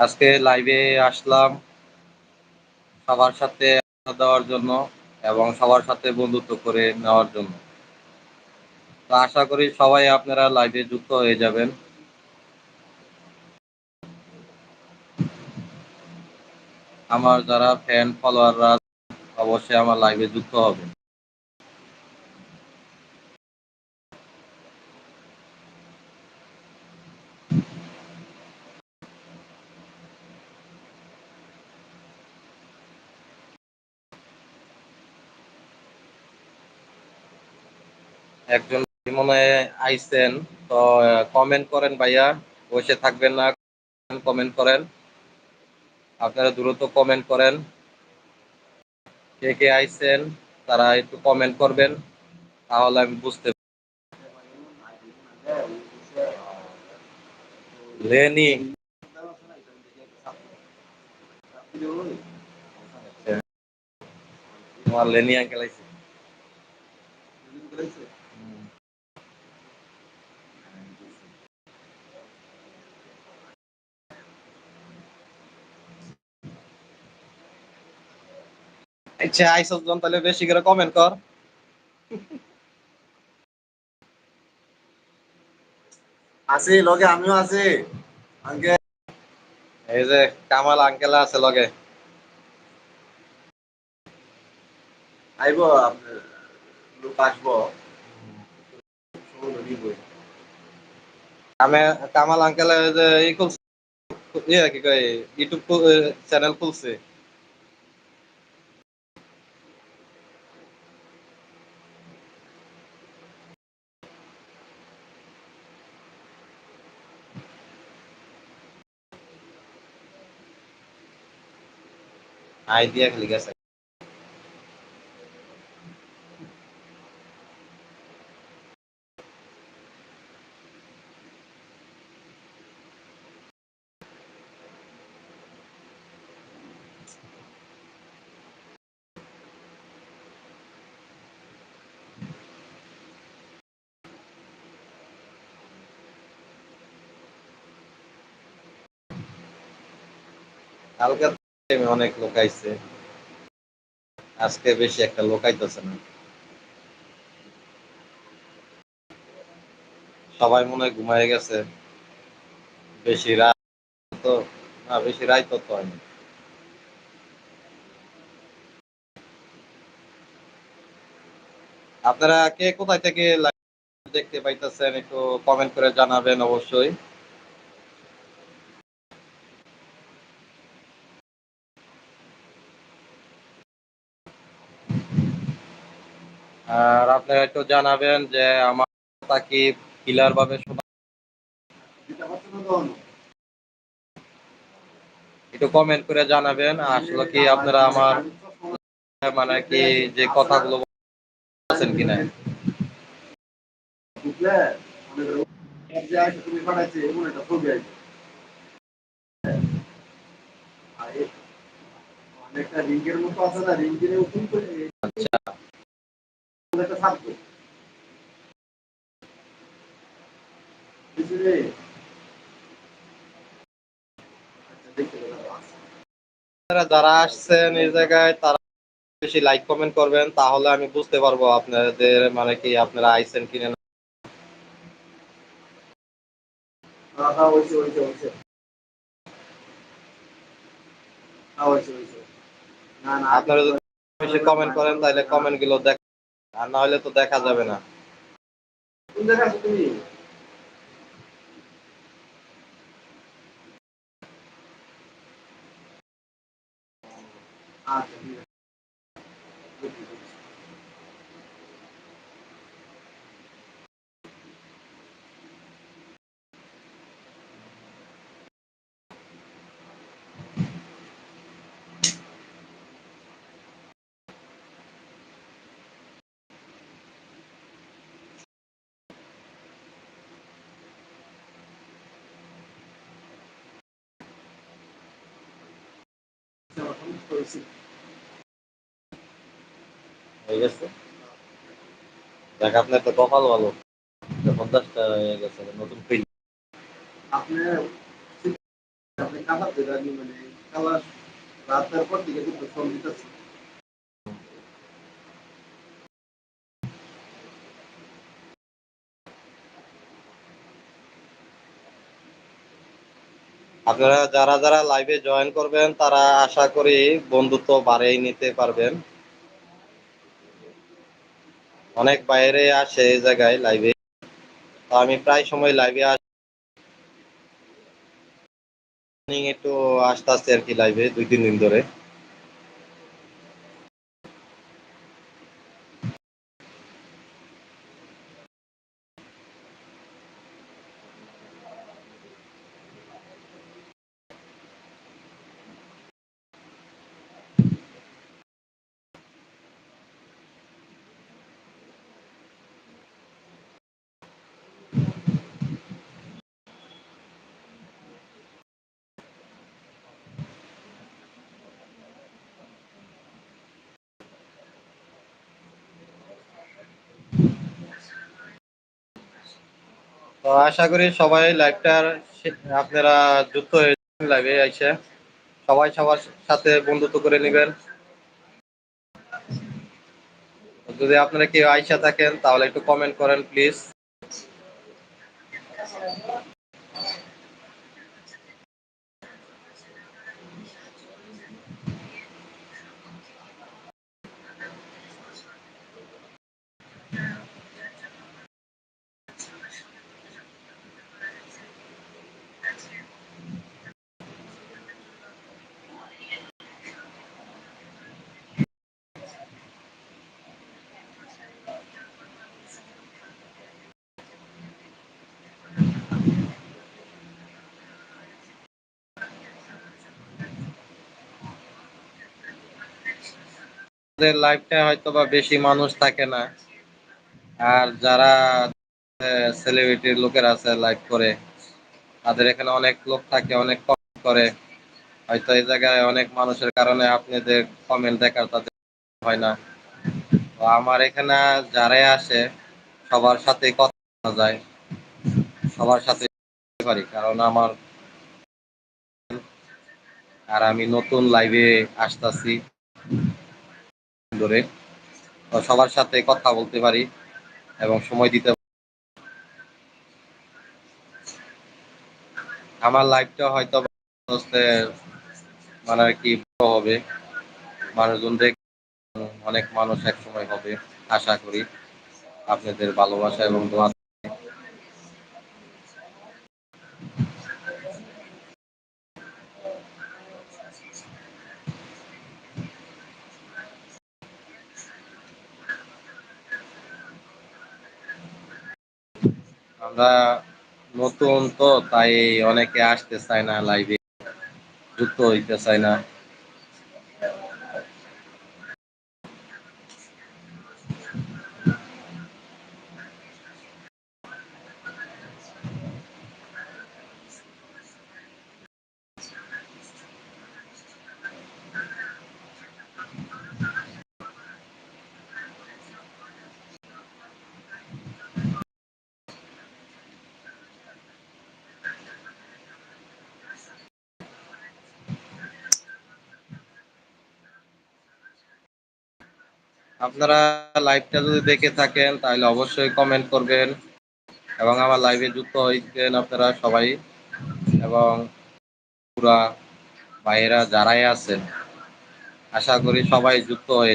আজকে লাইভে আসলাম সবার সাথে দেওয়ার জন্য এবং সবার সাথে বন্ধুত্ব করে নেওয়ার জন্য। তো আশা করি সবাই আপনারা লাইভে যুক্ত হয়ে যাবেন। আমার যারা ফ্যান ফলোয়াররা অবশ্যই আমার লাইভে যুক্ত হবে একজন মনে আইসেন তো কমেন্ট করেন ভাইয়া, বসে থাকবেন না কমেন্ট করেন। আপনারা দ্রুত কমেন্ট করেন। কে কে আইসেন তারা একটু কমেন্ট করবেন, তাহলে আমি বুঝতে লেনি। লেনি আঙ্কেল আইছে। আচ্ছা আইসব জন তাহলে বেশি করে কমেন্ট কর। আছি লগে আমিও আছি। আঙ্কে এই যে কামাল আঙ্কেল আছে লগে। আইব আপনার লোক আসব। কামে- কামাল আঙ্কেল যে ই খুলছে ইয়ে কি কয় ইউটিউব চ্যানেল খুলছে। idea liga satu Algar অনেক লোক আজকে বেশি একটা লোক আইতেছে না। সবাই মনে হয় ঘুমায় গেছে। বেশি রাত তো, না, বেশি রাত তো হয়নি। আপনারা কে কোথায় থেকে দেখতে পাইতেছেন একটু কমেন্ট করে জানাবেন অবশ্যই আর আপনারা একটু জানাবেন যে আমার কথা কি ক্লিয়ার ভাবে? একটু কমেন্ট করে জানাবেন, আসলে কি আপনারা আমার মানে কি যে কথাগুলো বলছেন কিনা না আচ্ছা একটা থাকবে। আচ্ছা যারা আসছেন এই জায়গায় তারা বেশি লাইক কমেন্ট করবেন তাহলে আমি বুঝতে পারব আপনাদের মানে কি আপনারা আইছেন কিনা না। হ্যাঁ হ্যাঁ ওইছে ওইছে ওইছে হ্যাঁ ওইছে ওইছে না না আপনারা যদি বেশি কমেন্ট করেন তাহলে কমেন্টগুলো দেখ আর না হলে তো দেখা যাবে না। তুমি? আচ্ছা আছে হয়েছে। হয়ে গেছে? দেখ আপনার তো কপাল ভালো। পঞ্চাশটা হয়ে গেছে নতুন ফিল্ম আপনার আপনি কালার দেবে আমি মানে কালার রাতের পর থেকে কিন্তু সংগীত দিতেছি। আপনারা যারা যারা লাইভে জয়েন করবেন, তারা আশা করি বন্ধুত্ব বাড়িয়ে নিতে পারবেন। অনেক বাইরে আসে এই জায়গায় লাইভে আমি প্রায় সময় লাইভে আসি একটু আসতে আসতে আর কি লাইভে দুই তিন দিন ধরে। তো আশা করি সবাই লাইভটার আপনারা যুক্ত হয়ে লাইভে আইসে। সবাই সবার সাথে বন্ধুত্ব করে নেবেন। যদি আপনারা কেউ আইসা থাকেন, তাহলে একটু কমেন্ট করেন প্লিজ আমাদের লাইভটা হয়তো বা বেশি মানুষ থাকে না। আর যারা সেলিব্রিটির লোকের আছে লাইভ করে, তাদের এখানে অনেক লোক থাকে, অনেক কমেন্ট করে। হয়তো এই জায়গায় অনেক মানুষের কারণে আপনাদের কমেন্ট দেখার তাদের হয় না। তো আমার এখানে যারাই আসে, সবার সাথে কথা যায়। সবার সাথে পারি কারণ আমার আর আমি নতুন লাইভে আসতেছি। ধরে। সবার সাথে কথা বলতে পারি এবং সময় দিতে আমার লাইফটা হয়তো মানে আর কি হবে। মানুষজন দেখ অনেক মানুষ এক সময় হবে, আশা করি। আপনাদের ভালোবাসা এবং দোয়া আমরা নতুন তো তাই অনেকে আসতে চায় না লাইভে যুক্ত হইতে চায় না। আপনারা লাইভটা যদি দেখে থাকেন, তাহলে অবশ্যই কমেন্ট করবেন এবং আমার লাইভে যুক্ত হয়েছেন আপনারা সবাই এবং পুরা বাইরা যারাই আছেন, আশা করি সবাই যুক্ত হয়ে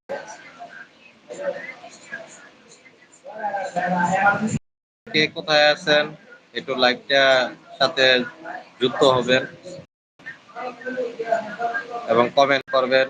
কে কোথায় আছেন একটু লাইভটা সাথে যুক্ত হবেন এবং কমেন্ট করবেন।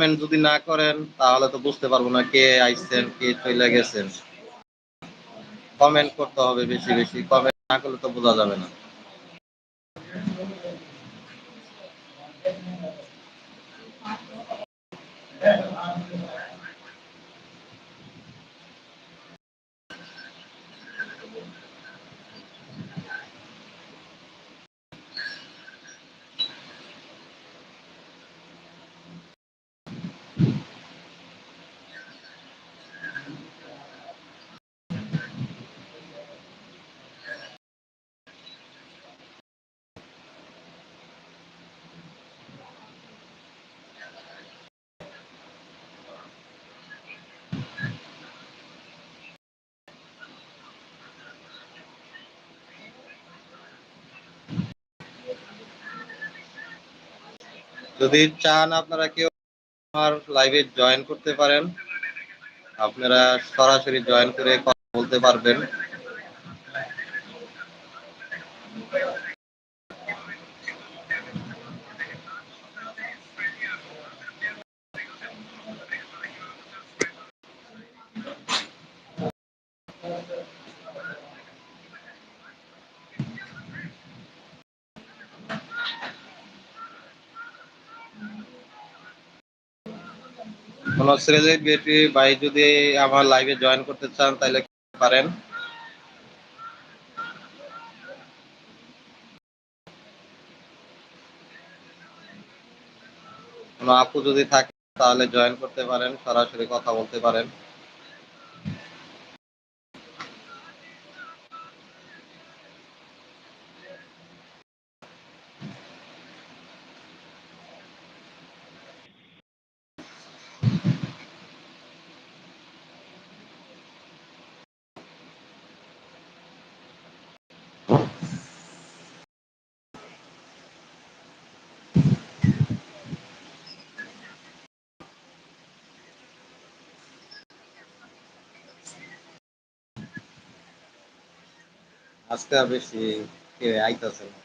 কমেন্ট যদি না করেন, তাহলে তো বুঝতে পারব না কে আইছেন কে চলে গেছেন। কমেন্ট করতে হবে বেশি বেশি, কমেন্ট না করলে তো বোঝা যাবে না। যদি চান আপনারা কেউ আমার লাইভে জয়েন করতে পারেন, আপনারা সরাসরি জয়েন করে কথা বলতে পারবেন। কোন বেটি ভাই যদি আমার লাইভে জয়েন করতে চান, তাহলে পারেন? কোনো আপু যদি থাকে, তাহলে জয়েন করতে পারেন, সরাসরি কথা বলতে পারেন। আজকে আর বেশি আইতাছে না।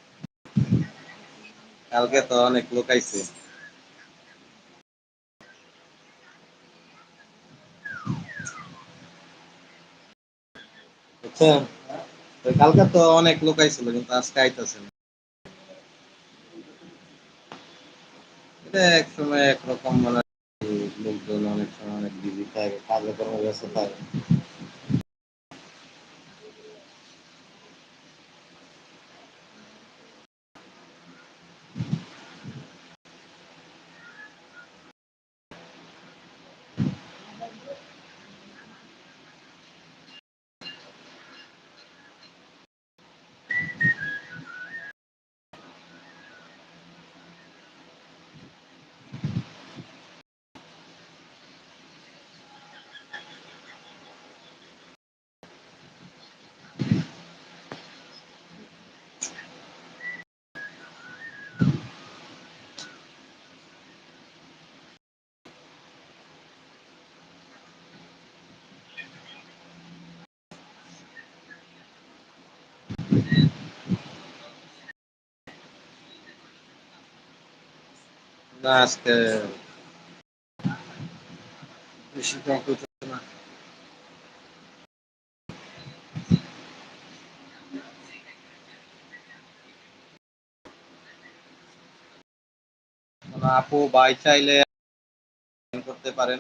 কালকে তো অনেক লোক আইছে। কালকে তো অনেক লোক আইছিল, কিন্তু আজকে আইতাছে না। এটা এক সময় একরকম মানে লোকজন অনেক সময় অনেক বিজি থাকে, কাজে কর্মে ব্যস্ত থাকে। না আজকে আপু বাই চাইলে করতে পারেন